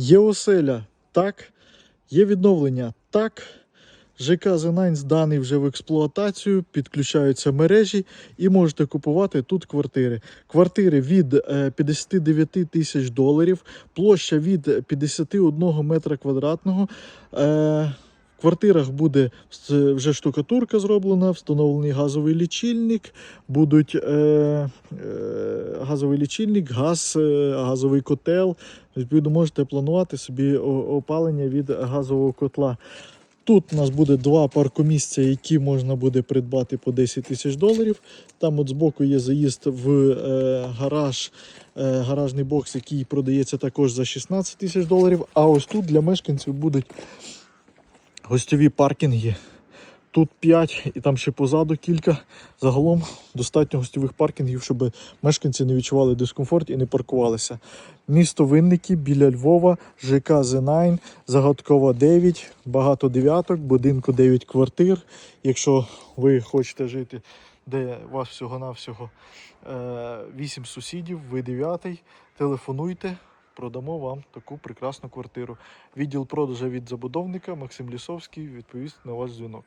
Є оселя, так. Є відновлення, так. ЖК Зенайн зданий вже в експлуатацію, підключаються мережі і можете купувати тут квартири. Квартири від е, 59 тисяч доларів, площа від 51 метра квадратного. Е, В квартирах буде вже штукатурка зроблена, встановлений газовий лічильник, будуть е, е, газовий лічильник, газ, е, газовий котел. Відповідно, можете планувати собі опалення від газового котла. Тут у нас буде два паркомісця, які можна буде придбати по 10 тисяч доларів. Там от збоку є заїзд в е, гараж, е, гаражний бокс, який продається також за 16 тисяч доларів. А ось тут для мешканців будуть гостьові паркінги. Тут 5 і там ще позаду кілька. Загалом достатньо гостьових паркінгів, щоб мешканці не відчували дискомфорт і не паркувалися. Місто Винники біля Львова, ЖК The9, Загадкова 9, багато дев'яток, будинку 9 квартир. Якщо ви хочете жити, де у вас всього-навсього 8 сусідів, ви 9, телефонуйте. Продамо вам таку прекрасну квартиру. Відділ продажу від забудовника Максим Лісовський відповість на ваш дзвінок.